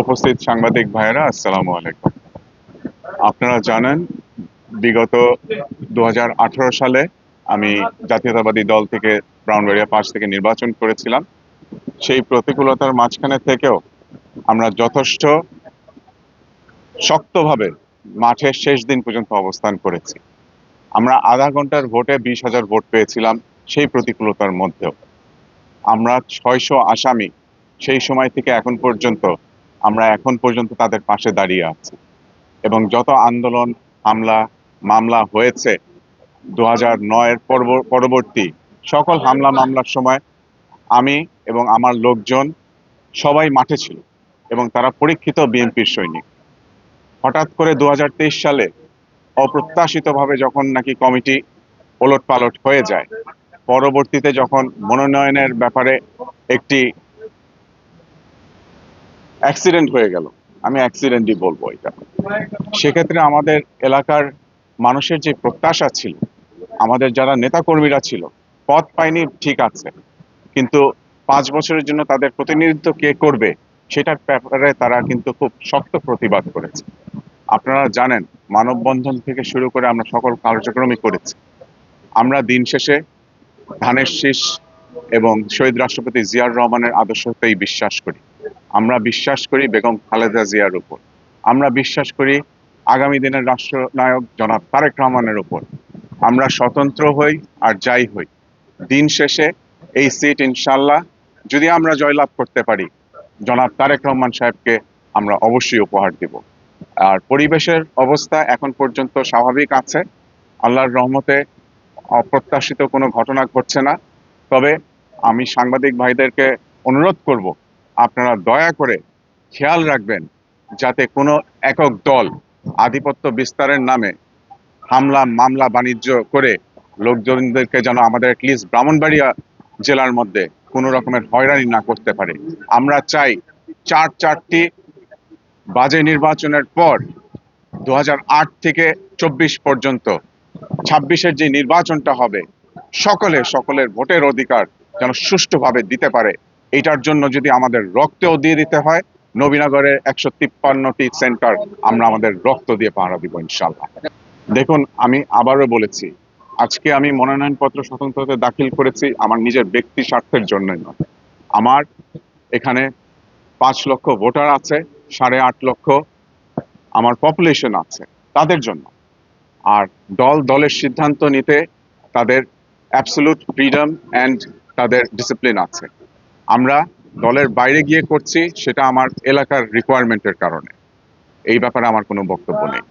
উপস্থিত সাংবাদিক ভাইয়েরা, আসসালামু আলাইকুম। আপনারা জানেন, বিগত দু হাজার আঠারো সালে আমি জাতীয়তাবাদী দল থেকে ব্রাউনবাড়িয়া পাশ থেকে নির্বাচন করেছিলাম। সেই প্রতিকূলতার মাঝখানে থেকেও আমরা যথেষ্ট শক্তভাবে মাঠের শেষ দিন পর্যন্ত অবস্থান করেছি। আমরা আধা ঘণ্টার ভোটে বিশ হাজার ভোট পেয়েছিলাম সেই প্রতিকূলতার মধ্যেও। আমরা ছয়শো আসামি সেই সময় থেকে এখন পর্যন্ত আমরা এখন পর্যন্ত তাদের পাশে দাঁড়িয়ে আছি। এবং যত আন্দোলন, হামলা, মামলা হয়েছে দু হাজার নয়ের পরবর্তী সকল হামলা মামলার সময় আমি এবং আমার লোকজন সবাই মাঠে ছিল এবং তারা পরীক্ষিত বিএনপির সৈনিক। হঠাৎ করে দু হাজার তেইশ সালে অপ্রত্যাশিতভাবে যখন নাকি কমিটি ওলট পালট হয়ে যায়, পরবর্তীতে যখন মনোনয়নের ব্যাপারে একটি অ্যাক্সিডেন্ট হয়ে গেল। আমি অ্যাক্সিডেন্টই বলব এটা। সেক্ষেত্রে আমাদের এলাকার মানুষের যে প্রত্যাশা ছিল, আমাদের যারা নেতাকর্মীরা ছিল, পথ পায়নি, ঠিক আছে। কিন্তু পাঁচ বছরের জন্য তাদের প্রতিনিধিত্ব কে করবে, সেটার ব্যাপারে তারা কিন্তু খুব শক্ত প্রতিবাদ করেছে। আপনারা জানেন, মানববন্ধন থেকে শুরু করে আমরা সকল কার্যক্রমই করেছি। আমরা দিন শেষে ধানের শীষ এবং শহীদ রাষ্ট্রপতি জিয়ার রহমানের আদর্শতেই বিশ্বাস করি। আমরা বিশ্বাস করি বেগম খালেদা জিয়ার উপর। আমরা বিশ্বাস করি আগামী দিনের রাষ্ট্রনায়ক জনাব তারেক রহমানের উপর। আমরা স্বতন্ত্র হই আর যাই হই। দিন শেষে এই সিট ইনশাল্লাহ যদি আমরা জয়লাভ করতে পারি, জনাব তারেক রহমান সাহেবকে আমরা অবশ্যই উপহার দেব। আর পরিবেশের অবস্থা এখন পর্যন্ত স্বাভাবিক আছে। আল্লাহর রহমতে অপ্রত্যাশিত কোনো ঘটনা ঘটছে না। তবে আমি সাংবাদিক ভাইদেরকে অনুরোধ করব আপনারা দয়া করে খেয়াল রাখবেন যাতে কোনো একক দল আধিপত্য বিস্তারের নামে হামলা, মামলা, বাণিজ্য করে লোকজনদেরকে যেন আমাদের অ্যাটলিস্ট ব্রাহ্মণবাড়িয়া জেলার মধ্যে কোনো রকমের হয়রানি না করতে পারে। আমরা চাই চার চারটি বাজে নির্বাচনের পর দু হাজার আট থেকে চব্বিশ পর্যন্ত ছাব্বিশের যে নির্বাচনটা হবে, সকলে, সকলের ভোটের অধিকার যেন সুষ্ঠুভাবে দিতে পারে। এটার জন্য যদি আমাদের রক্তও দিয়ে দিতে হয়, নবীনগরের একশো তিপ্পান্নটি সেন্টার আমরা আমাদের রক্ত দিয়ে পাহারা দিব ইনশাল্লাহ দেখুন, আমি আবারও বলেছি, আজকে আমি মনোনয়নপত্র স্বতন্ত্রতে দাখিল করেছি আমার নিজের ব্যক্তি স্বার্থের জন্যই নয়। আমার এখানে পাঁচ লক্ষ ভোটার আছে, সাড়ে আট লক্ষ আমার পপুলেশন আছে, তাদের জন্য। আর দল দলের সিদ্ধান্ত নিতে তাদের অ্যাবসলুট ফ্রিডম অ্যান্ড তাদের ডিসিপ্লিন আছে। আমরা দলের বাইরে গিয়ে করছি, সেটা আমার এলাকার রিকোয়ারমেন্টের কারণে। এই ব্যাপারে আমার কোনো বক্তব্য নেই।